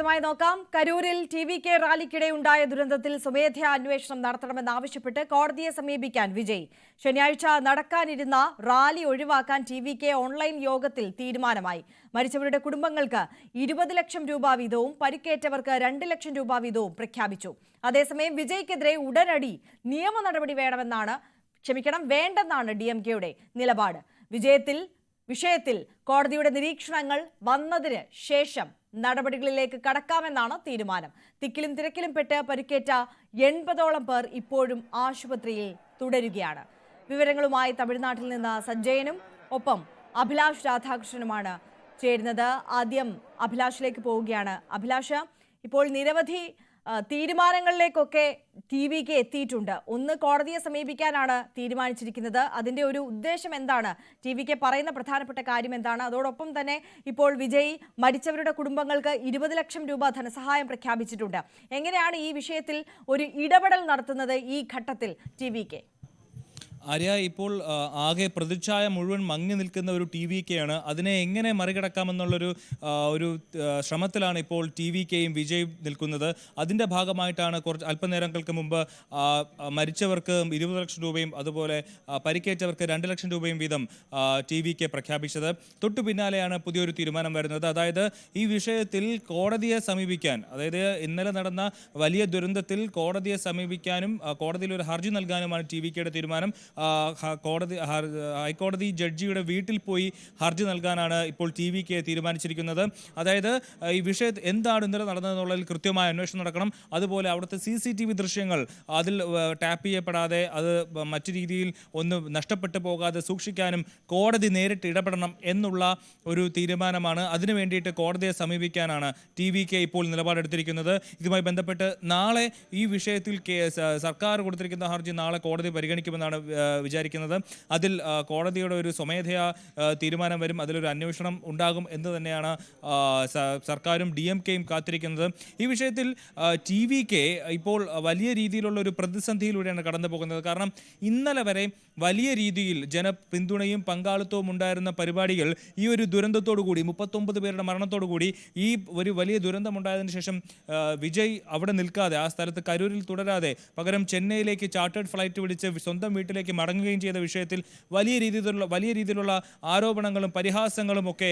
വിശദമായി നോക്കാം. കരൂരിൽ ടി വി കെ റാലിക്കിടെ ഉണ്ടായ ദുരന്തത്തിൽ സ്വമേധയാ അന്വേഷണം നടത്തണമെന്നാവശ്യപ്പെട്ട് കോടതിയെ സമീപിക്കാൻ വിജയ്. ശനിയാഴ്ച നടക്കാനിരുന്ന റാലി ഒഴിവാക്കാൻ ടി വി കെ ഓൺലൈൻ യോഗത്തിൽ തീരുമാനമായി. മരിച്ചവരുടെ കുടുംബങ്ങൾക്ക് ഇരുപത് ലക്ഷം രൂപ വീതവും പരിക്കേറ്റവർക്ക് രണ്ട് ലക്ഷം രൂപ വീതവും പ്രഖ്യാപിച്ചു. അതേസമയം വിജയ്ക്കെതിരെ ഉടനടി നിയമ നടപടി വേണമെന്നാണ് ക്ഷമിക്കണം വേണ്ടെന്നാണ് ഡി എം കെയുടെ നിലപാട്. വിജയത്തിൽ വിഷയത്തിൽ കോടതിയുടെ നിരീക്ഷണങ്ങൾ വന്നതിന് ശേഷം നടപടികളിലേക്ക് കടക്കാമെന്നാണ് തീരുമാനം. തിക്കിലും തിരക്കിലും പെട്ട് പരിക്കേറ്റ എൺപതോളം പേർ ഇപ്പോഴും ആശുപത്രിയിൽ തുടരുകയാണ്. വിവരങ്ങളുമായി തമിഴ്നാട്ടിൽ നിന്ന് സഞ്ജയനും ഒപ്പം അഭിലാഷ് രാധാകൃഷ്ണനുമാണ് ചേരുന്നത്. ആദ്യം അഭിലാഷിലേക്ക് പോവുകയാണ്. അഭിലാഷ ഇപ്പോൾ നിരവധി തീരുമാനങ്ങളിലേക്കൊക്കെ ടി വിക്ക് എത്തിയിട്ടുണ്ട്. ഒന്ന് കോടതിയെ സമീപിക്കാനാണ് തീരുമാനിച്ചിരിക്കുന്നത്. അതിന്റെ ഒരു ഉദ്ദേശം എന്താണ്? ടി വിക്ക് പറയുന്ന പ്രധാനപ്പെട്ട കാര്യം എന്താണ്? അതോടൊപ്പം തന്നെ ഇപ്പോൾ വിജയ് മരിച്ചവരുടെ കുടുംബങ്ങൾക്ക് ഇരുപത് ലക്ഷം രൂപ ധനസഹായം പ്രഖ്യാപിച്ചിട്ടുണ്ട്. എങ്ങനെയാണ് ഈ വിഷയത്തിൽ ഒരു ഇടപെടൽ നടത്തുന്നത് ഈ ഘട്ടത്തിൽ ടി ആര്യ ഇപ്പോൾ ആകെ പ്രതിച്ഛായ മുഴുവൻ മങ്ങി നിൽക്കുന്ന ഒരു ടി വി കെയാണ്. അതിനെ എങ്ങനെ മറികടക്കാമെന്നുള്ളൊരു ഒരു ശ്രമത്തിലാണ് ഇപ്പോൾ ടി വി കെയും വിജയും നിൽക്കുന്നത്. അതിന്റെ ഭാഗമായിട്ടാണ് കുറച്ച് അല്പനേരങ്ങൾക്ക് മുമ്പ് മരിച്ചവർക്ക് ഇരുപത് ലക്ഷം രൂപയും അതുപോലെ പരിക്കേറ്റവർക്ക് രണ്ട് ലക്ഷം രൂപയും വീതം ടി വി കെ പ്രഖ്യാപിച്ചത്. തൊട്ടു പിന്നാലെയാണ് പുതിയൊരു തീരുമാനം വരുന്നത്. അതായത് ഈ വിഷയത്തിൽ കോടതിയെ സമീപിക്കാൻ അതായത് ഇന്നലെ നടന്ന വലിയ ദുരന്തത്തിൽ കോടതിയെ സമീപിക്കാനും കോടതിയിൽ ഒരു ഹർജി നൽകാനുമാണ് ടി വി കെയുടെ തീരുമാനം. കോടതി ഹൈക്കോടതി ജഡ്ജിയുടെ വീട്ടിൽ പോയി ഹർജി നൽകാനാണ് ഇപ്പോൾ ടി വി കെ തീരുമാനിച്ചിരിക്കുന്നത്. അതായത് ഈ വിഷയം എന്താണ് ഇന്നലെ നടന്നതെന്നുള്ളതിൽ കൃത്യമായ അന്വേഷണം നടക്കണം. അതുപോലെ അവിടുത്തെ സി സി ടി വി ദൃശ്യങ്ങൾ അതിൽ ടാപ്പ് ചെയ്യപ്പെടാതെ അത് മറ്റു രീതിയിൽ ഒന്ന് നഷ്ടപ്പെട്ടു പോകാതെ സൂക്ഷിക്കാനും കോടതി നേരിട്ട് ഇടപെടണം എന്നുള്ള ഒരു തീരുമാനമാണ്. അതിനു വേണ്ടിയിട്ട് കോടതിയെ സമീപിക്കാനാണ് ടി വി കെ ഇപ്പോൾ നിലപാടെടുത്തിരിക്കുന്നത്. ഇതുമായി ബന്ധപ്പെട്ട് നാളെ ഈ വിഷയത്തിൽ സർക്കാർ കൊടുത്തിരിക്കുന്ന ഹർജി നാളെ കോടതി പരിഗണിക്കുമെന്നാണ് വിചാരിക്കുന്നത്. അതിൽ കോടതിയുടെ ഒരു സ്വമേധയാ തീരുമാനം വരും. അതിലൊരു അന്വേഷണം ഉണ്ടാകും എന്ന് തന്നെയാണ് സർക്കാരും ഡി എം കെയും കാത്തിരിക്കുന്നത്. ഈ വിഷയത്തിൽ ടി വി കെ ഇപ്പോൾ വലിയ രീതിയിലുള്ള ഒരു പ്രതിസന്ധിയിലൂടെയാണ് കടന്നു പോകുന്നത് കാരണം ഇന്നലെ വരെ വലിയ രീതിയിൽ ജനപിന്തുണയും പങ്കാളിത്തവും ഉണ്ടായിരുന്ന പരിപാടികൾ ഈ ഒരു ദുരന്തത്തോടു കൂടി മുപ്പത്തൊമ്പത് പേരുടെ മരണത്തോടു കൂടി ഈ ഒരു വലിയ ദുരന്തമുണ്ടായതിനു ശേഷം വിജയ് അവിടെ നിൽക്കാതെ ആ സ്ഥലത്ത് കരൂരിൽ തുടരാതെ പകരം ചെന്നൈയിലേക്ക് ചാർട്ടേഡ് ഫ്ലൈറ്റ് വിളിച്ച് സ്വന്തം വീട്ടിലേക്ക് മടങ്ങുകയും ചെയ്ത വിഷയത്തിൽ വലിയ രീതിയിലുള്ള വലിയ രീതിയിലുള്ള ആരോപണങ്ങളും പരിഹാസങ്ങളും ഒക്കെ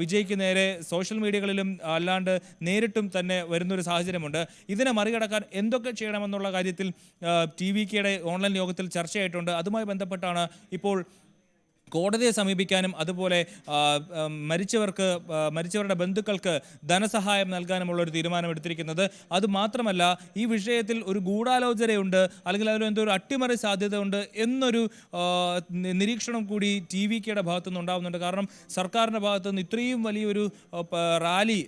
വിജയ്ക്ക് നേരെ സോഷ്യൽ മീഡിയകളിലും അല്ലാണ്ട് നേരിട്ടും തന്നെ വരുന്നൊരു സാഹചര്യമുണ്ട്. ഇതിനെ മറികടക്കാൻ എന്തൊക്കെ ചെയ്യണമെന്നുള്ള കാര്യത്തിൽ ടി വി കെയുടെ ഓൺലൈൻ യോഗത്തിൽ ചർച്ചയായിട്ടുണ്ട്. അതുമായി ബന്ധപ്പെട്ടാണ് ഇപ്പോൾ കോടതിയെ സമീപിക്കാനും അതുപോലെ മരിച്ചവർക്ക് മരിച്ചവരുടെ ബന്ധുക്കൾക്ക് ധനസഹായം നൽകാനുമുള്ള ഒരു തീരുമാനം എടുത്തിരിക്കുന്നത്. അത് മാത്രമല്ല ഈ വിഷയത്തിൽ ഒരു ഗൂഢാലോചനയുണ്ട് അല്ലെങ്കിൽ അതിൽ എന്തോ ഒരു അട്ടിമറി സാധ്യതയുണ്ട് എന്നൊരു നിരീക്ഷണം കൂടി ടി വി കെയുടെ ഭാഗത്തുനിന്ന് ഉണ്ടാകുന്നുണ്ട് കാരണം സർക്കാരിന്റെ ഭാഗത്തുനിന്ന് ഇത്രയും വലിയൊരു റാലി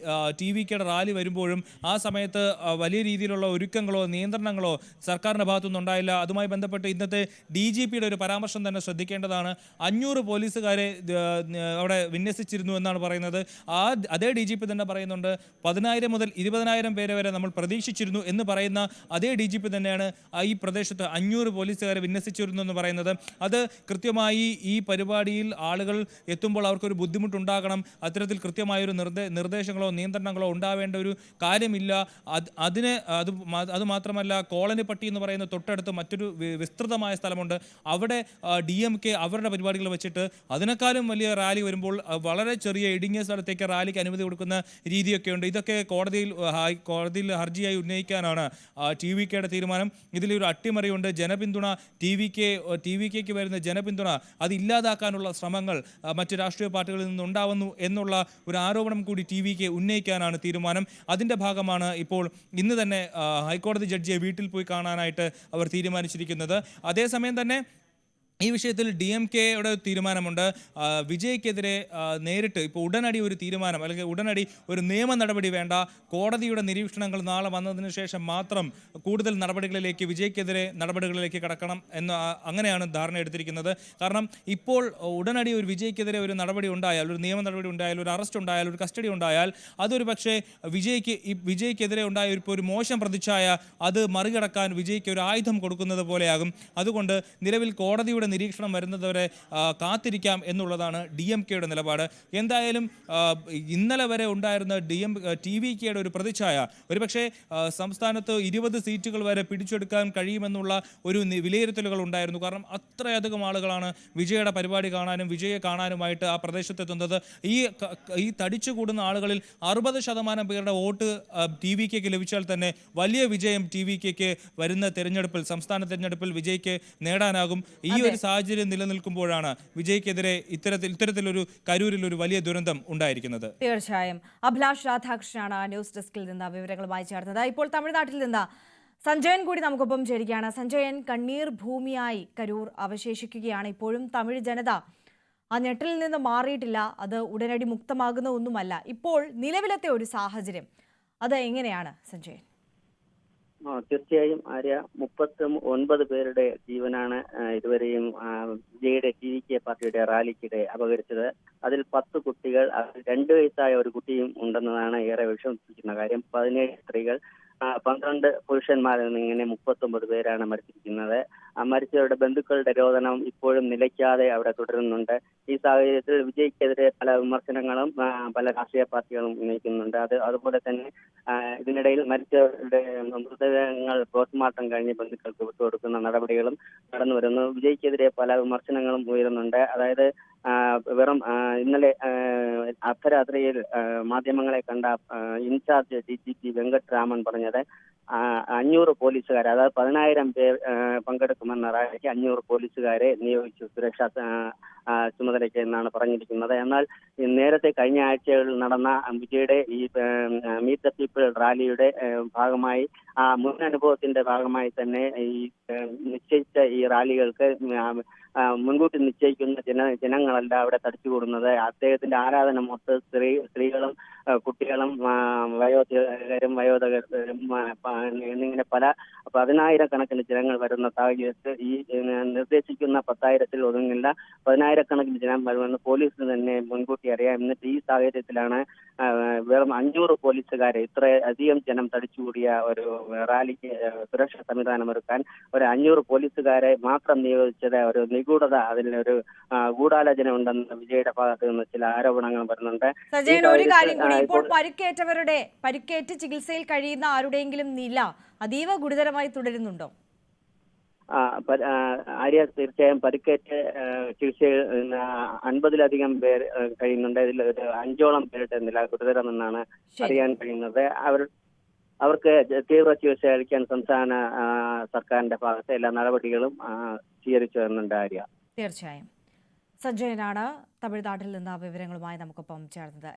ടി വി കെയുടെ റാലി വരുമ്പോഴും ആ സമയത്ത് വലിയ രീതിയിലുള്ള ഒരുക്കങ്ങളോ നിയന്ത്രണങ്ങളോ സർക്കാരിന്റെ ഭാഗത്തുനിന്ന് ഉണ്ടായില്ല. അതുമായി ബന്ധപ്പെട്ട് ഇന്നത്തെ ഡി ജി പിയുടെ ഒരു പരാമർശം തന്നെ ശ്രദ്ധിക്കേണ്ടതാണ്. അഞ്ഞൂറ് പോലീസുകാരെ ആ, അവിടെ വിന്യസിച്ചിരുന്നു എന്നാണ് പറയുന്നത്. ആ അതേ ഡി ജി പി തന്നെ പറയുന്നുണ്ട് പതിനായിരം മുതൽ ഇരുപതിനായിരം പേരെ വരെ നമ്മൾ പ്രതീക്ഷിച്ചിരുന്നു എന്ന് പറയുന്ന അതേ ഡി ജി പി തന്നെയാണ് ഈ പ്രദേശത്ത് അഞ്ഞൂറ് പോലീസുകാരെ വിന്യസിച്ചിരുന്നു എന്ന് പറയുന്നത്. അത് കൃത്യമായി ഈ പരിപാടിയിൽ ആളുകൾ എത്തുമ്പോൾ അവർക്കൊരു ബുദ്ധിമുട്ടുണ്ടാകണം. അത്തരത്തിൽ കൃത്യമായൊരു നിർദ്ദേ നിർദ്ദേശങ്ങളോ നിയന്ത്രണങ്ങളോ ഉണ്ടാവേണ്ട ഒരു കാര്യമില്ല. അത് അതിന് അത് അത് മാത്രമല്ല കോളനിപ്പട്ടി എന്ന് പറയുന്ന തൊട്ടടുത്ത് മറ്റൊരു വിസ്തൃതമായ സ്ഥലമുണ്ട്. അവിടെ ഡി എം കെ അവരുടെ പരിപാടികൾ വെച്ചിട്ട് അതിനേക്കാളും വലിയ റാലി വരുമ്പോൾ വളരെ ചെറിയ ഇടുങ്ങിയ സ്ഥലത്തേക്ക് റാലിക്ക് അനുമതി കൊടുക്കുന്ന രീതിയൊക്കെ ഉണ്ട് ഇതൊക്കെ കോടതിയിൽ കോടതിയിൽ ഹർജിയായി ഉന്നയിക്കാനാണ് ടി വി കെയുടെ തീരുമാനം. ഇതിലൊരു അട്ടിമറിയുണ്ട്. ജനപിന്തുണ T V K T V കെക്ക് വരുന്ന ജനപിന്തുണ അത് ഇല്ലാതാക്കാനുള്ള ശ്രമങ്ങൾ മറ്റ് രാഷ്ട്രീയ പാർട്ടികളിൽ നിന്നുണ്ടാവുന്നു എന്നുള്ള ഒരു ആരോപണം കൂടി ടി വി കെ ഉന്നയിക്കാനാണ് തീരുമാനം. അതിന്റെ ഭാഗമാണ് ഇപ്പോൾ ഇന്ന് തന്നെ ഹൈക്കോടതി ജഡ്ജിയെ വീട്ടിൽ പോയി കാണാനായിട്ട് അവർ തീരുമാനിച്ചിരിക്കുന്നത്. അതേസമയം തന്നെ ഈ വിഷയത്തിൽ ഡി എം കെയുടെ തീരുമാനമുണ്ട്. വിജയ്ക്കെതിരെ നേരിട്ട് ഇപ്പോൾ ഉടനടി ഒരു തീരുമാനം അല്ലെങ്കിൽ ഉടനടി ഒരു നിയമ നടപടി വേണ്ട. കോടതിയുടെ നിരീക്ഷണങ്ങൾ നാളെ വന്നതിന് ശേഷം മാത്രം കൂടുതൽ നടപടികളിലേക്ക് വിജയ്ക്കെതിരെ നടപടികളിലേക്ക് കടക്കണം എന്ന് അങ്ങനെയാണ് ധാരണ എടുത്തിരിക്കുന്നത്. കാരണം ഇപ്പോൾ ഉടനടി ഒരു വിജയ്ക്കെതിരെ ഒരു നടപടി ഉണ്ടായാൽ ഒരു നിയമ നടപടി ഉണ്ടായാൽ ഒരു അറസ്റ്റ് ഉണ്ടായാൽ ഒരു കസ്റ്റഡി ഉണ്ടായാൽ അതൊരു പക്ഷേ വിജയ്ക്ക് വിജയ്ക്കെതിരെ ഉണ്ടായ ഇപ്പോൾ ഒരു മോശം പ്രതിച്ഛായ അത് മറികടക്കാൻ വിജയ്ക്ക് ഒരു ആയുധം കൊടുക്കുന്നത് പോലെയാകും. അതുകൊണ്ട് നിലവിൽ കോടതിയുടെ നിരീക്ഷണം വരുന്നതുവരെ കാത്തിരിക്കാം എന്നുള്ളതാണ് ഡി എം കെയുടെ നിലപാട്. എന്തായാലും ഇന്നലെ വരെ ഉണ്ടായിരുന്ന ഡി എം ടി വി കെയുടെ ഒരു പ്രതിച്ഛായ ഒരുപക്ഷെ സംസ്ഥാനത്ത് ഇരുപത് സീറ്റുകൾ വരെ പിടിച്ചെടുക്കാൻ കഴിയുമെന്നുള്ള ഒരു വിലയിരുത്തലുകൾ ഉണ്ടായിരുന്നു. കാരണം അത്രയധികം ആളുകളാണ് വിജയയുടെ പരിപാടി കാണാനും വിജയെ കാണാനുമായിട്ട് ആ പ്രദേശത്തെത്തുന്നത്. ഈ ഈ തടിച്ചു കൂടുന്ന ആളുകളിൽ അറുപത് ശതമാനം പേരുടെ വോട്ട് ടി വി കെക്ക് ലഭിച്ചാൽ തന്നെ വലിയ വിജയം ടി വി കെക്ക് വരുന്ന തെരഞ്ഞെടുപ്പിൽ സംസ്ഥാന തെരഞ്ഞെടുപ്പിൽ വിജയ്ക്ക് നേടാനാകും. ഈ ഒരു സാഹചര്യം നിലനിൽക്കുമ്പോഴാണ് വിജയ്ക്കെതിരെ ഇത്തരത്തിൽ ഇത്തരത്തിലൊരു കരൂരിൽ ഒരു വലിയ ദുരന്തം ഉണ്ടായിരിക്കുന്നത്. തീർച്ചയായും. അഭിലാഷ് രാധാകൃഷ്ണനാണ് ന്യൂസ് ഡെസ്കിൽ നിന്ന് വിവരങ്ങളുമായി ചേർന്നത്. ഇപ്പോൾ തമിഴ്നാട്ടിൽ നിന്ന് സഞ്ജയൻ കൂടി നമുക്കൊപ്പം ചേരുകയാണ്. സഞ്ജയൻ കണ്ണീർ ഭൂമിയായി കരൂർ അവശേഷിക്കുകയാണ്. ഇപ്പോഴും തമിഴ് ജനത ആ ഞെട്ടലിൽ നിന്ന് മാറിയിട്ടില്ല. അത് ഉടനടി മുക്തമാകുന്ന ഒന്നുമല്ല. ഇപ്പോൾ നിലവിലത്തെ ഒരു സാഹചര്യം. അത് എങ്ങനെയാണ് സഞ്ജയൻ? തീർച്ചയായും ആര്യ മുപ്പത്തി ഒൻപത് പേരുടെ ജീവനാണ് ഇതുവരെയും ആ, വിജയുടെ ടി വി കെ പാർട്ടിയുടെ റാലിക്കിടെ അപകരിച്ചത്. അതിൽ പത്ത് കുട്ടികൾ രണ്ടു വയസ്സായ ഒരു കുട്ടിയും ഉണ്ടെന്നതാണ് ഏറെ വിഷമിപ്പിക്കുന്ന കാര്യം. പതിനേഴ് സ്ത്രീകൾ പന്ത്രണ്ട് പുരുഷന്മാരിൽ നിന്ന് ഇങ്ങനെ മുപ്പത്തൊമ്പത് പേരാണ് മരിച്ചിരിക്കുന്നത്. മരിച്ചവരുടെ ബന്ധുക്കളുടെ രോദനം ഇപ്പോഴും നിലയ്ക്കാതെ അവിടെ തുടരുന്നുണ്ട്. ഈ സാഹചര്യത്തിൽ വിജയ്ക്കെതിരെ പല വിമർശനങ്ങളും പല രാഷ്ട്രീയ പാർട്ടികളും ഉന്നയിക്കുന്നുണ്ട്. അത് അതുപോലെ തന്നെ ഇതിനിടയിൽ മരിച്ചവരുടെ മൃതദേഹങ്ങൾ പോസ്റ്റ്മോർട്ടം കഴിഞ്ഞ് ബന്ധുക്കൾക്ക് വിട്ടുകൊടുക്കുന്ന നടപടികളും നടന്നു വരുന്നു. വിജയ്ക്കെതിരെ പല വിമർശനങ്ങളും ഉയരുന്നുണ്ട്. അതായത് വെറും ഇന്നലെ അർദ്ധരാത്രിയിൽ മാധ്യമങ്ങളെ കണ്ട in-charge D G P Venkataraman പറഞ്ഞത് അഞ്ഞൂറ് പോലീസുകാരെ അതായത് പതിനായിരം പേർ പങ്കെടുക്കുമെന്ന റാലിക്ക് അഞ്ഞൂറ് പോലീസുകാരെ നിയോഗിച്ചു സുരക്ഷാ ചുമതലയ്ക്ക് എന്നാണ് പറഞ്ഞിരിക്കുന്നത്. എന്നാൽ നേരത്തെ കഴിഞ്ഞ ആഴ്ചകളിൽ നടന്ന വിജയുടെ ഈ മീറ്റ് ദ പീപ്പിൾ റാലിയുടെ ഭാഗമായി ആ മുൻ അനുഭവത്തിന്റെ ഭാഗമായി തന്നെ ഈ നിശ്ചയിച്ച ഈ റാലികൾക്ക് മുൻകൂട്ടി നിശ്ചയിക്കുന്ന ജന ജനങ്ങളല്ല അവിടെ തടിച്ചുകൂടുന്നത്. അദ്ദേഹത്തിന്റെ ആരാധന മൊത്തം സ്ത്രീ സ്ത്രീകളും കുട്ടികളും വയോധികരും വയോധകരും പല പതിനായിരക്കണക്കിന് ജനങ്ങൾ വരുന്ന സാഹചര്യത്തിൽ ഈ നിർദ്ദേശിക്കുന്ന പത്തായിരത്തിൽ ഒതുങ്ങില്ല പതിനായിരക്കണക്കിന് ജനം വരുമെന്ന് പോലീസിന് തന്നെ മുൻകൂട്ടി അറിയാം. എന്നിട്ട് ഈ സാഹചര്യത്തിലാണ് വെറും അഞ്ഞൂറ് പോലീസുകാരെ ഇത്ര അധികം ജനം തടിച്ചുകൂടിയ ഒരു റാലിക്ക് സുരക്ഷാ സംവിധാനം ഒരുക്കാൻ ഒരു അഞ്ഞൂറ് പോലീസുകാരെ മാത്രം നിയോഗിച്ചത് ഒരു നിഗൂഢത അതിലൊരു ഒരു ഗൂഢാലോചന ഉണ്ടെന്ന് വിജയുടെ ഭാഗത്ത് നിന്ന് ചില ആരോപണങ്ങൾ വരുന്നുണ്ട്. സജയൻ ഒരു കാര്യം കൂടി ഇപ്പോൾ പരിക്കേറ്റവരുടെ പരിക്കേറ്റ് ചികിത്സയിൽ കഴിയുന്ന ആരുടെയെങ്കിലും നില അതീവ ഗുരുതരമായി തുടരുന്നുണ്ടോ? ആര്യ തീർച്ചയായും പരിക്കേറ്റ് ചികിത്സയിൽ അൻപതിലധികം പേർ കഴിയുന്നുണ്ട്. ഇതിൽ ഒരു അഞ്ചോളം പേരുടെ നില ഗുരുതരമെന്നാണ് എന്നാണ് അറിയാൻ കഴിയുന്നത്. അവർ അവർക്ക് തീവ്ര ചികിത്സ അളിക്കാൻ സംസ്ഥാന സർക്കാരിന്റെ ഭാഗത്ത് എല്ലാ നടപടികളും സ്വീകരിച്ചു വരുന്നുണ്ട് ആര്യ. തീർച്ചയായും. സഞ്ജയനാണ് തമിഴ്നാട്ടിൽ നിന്ന് വിവരങ്ങളുമായി നമുക്കൊപ്പം ചേർന്നത്.